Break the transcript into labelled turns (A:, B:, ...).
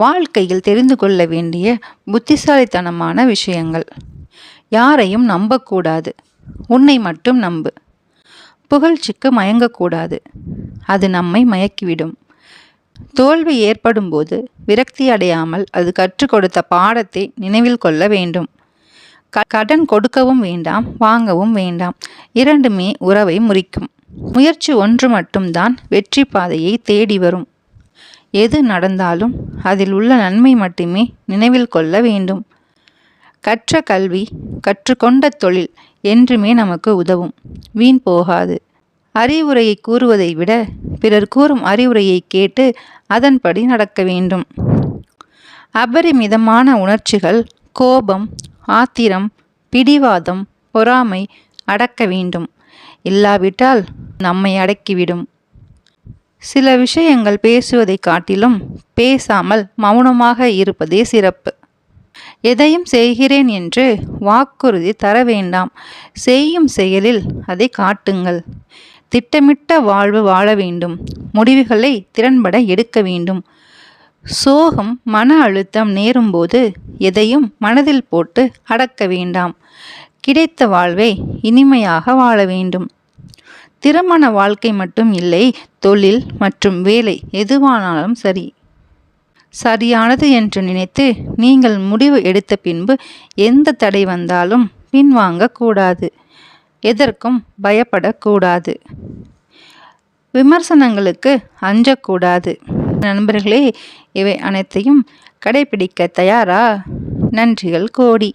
A: வாழ்க்கையில் தெரிந்து கொள்ள வேண்டிய புத்திசாலித்தனமான விஷயங்கள். யாரையும் நம்பக்கூடாது. உன்னை மட்டும் நம்பு. புகழ்ச்சிக்கு மயங்கக்கூடாது. அது நம்மை மயக்கிவிடும். தோல்வி ஏற்படும்போது விரக்தி அடையாமல் அது கற்றுக் கொடுத்த பாடத்தை நினைவில் கொள்ள வேண்டும். க- கடன் கொடுக்கவும் வேண்டாம் வாங்கவும் வேண்டாம். இரண்டுமே உறவை முறிக்கும். முயற்சி ஒன்று மட்டும்தான் வெற்றி பாதையை தேடி வரும். எது நடந்தாலும் அதில் உள்ள நன்மை மட்டுமே நினைவில் கொள்ள வேண்டும். கற்ற கல்வி கற்றுக்கொண்ட தொழில் என்றுமே நமக்கு உதவும். வீண் போகாது. அறிவுரையை கூறுவதை விட பிறர் கூறும் அறிவுரையை கேட்டு அதன்படி நடக்க வேண்டும். அபரிமிதமான உணர்ச்சிகள் கோபம் ஆத்திரம் பிடிவாதம் பொறாமை அடக்க வேண்டும். இல்லாவிட்டால் நம்மை அடக்கிவிடும். சில விஷயங்கள் பேசுவதை காட்டிலும் பேசாமல் மௌனமாக இருப்பதே சிறப்பு. எதையும் செய்கிறேன் என்று வாக்குறுதி தர வேண்டாம். செய்யும் செயலில் அதை காட்டுங்கள். திட்டமிட்ட வாழ்வு வாழ வேண்டும். முடிவுகளை திறன்பட எடுக்க வேண்டும். சோகம் மன அழுத்தம் நேரும்போது எதையும் மனதில் போட்டு அடக்க வேண்டாம். கிடைத்த வாழ்வை இனிமையாக வாழ வேண்டும். திருமண வாழ்க்கை மட்டும் இல்லை தொழில் மற்றும் வேலை எதுவானாலும் சரி. சரியானது என்று நினைத்து நீங்கள் முடிவு எடுத்த பின்பு எந்த தடை வந்தாலும் பின்வாங்கக்கூடாது எதற்கும் பயப்படக்கூடாது. விமர்சனங்களுக்கு அஞ்சக்கூடாது. நண்பர்களே இவை அனைத்தையும் கடைபிடிக்க தயாரா? நன்றிகள் கோடி.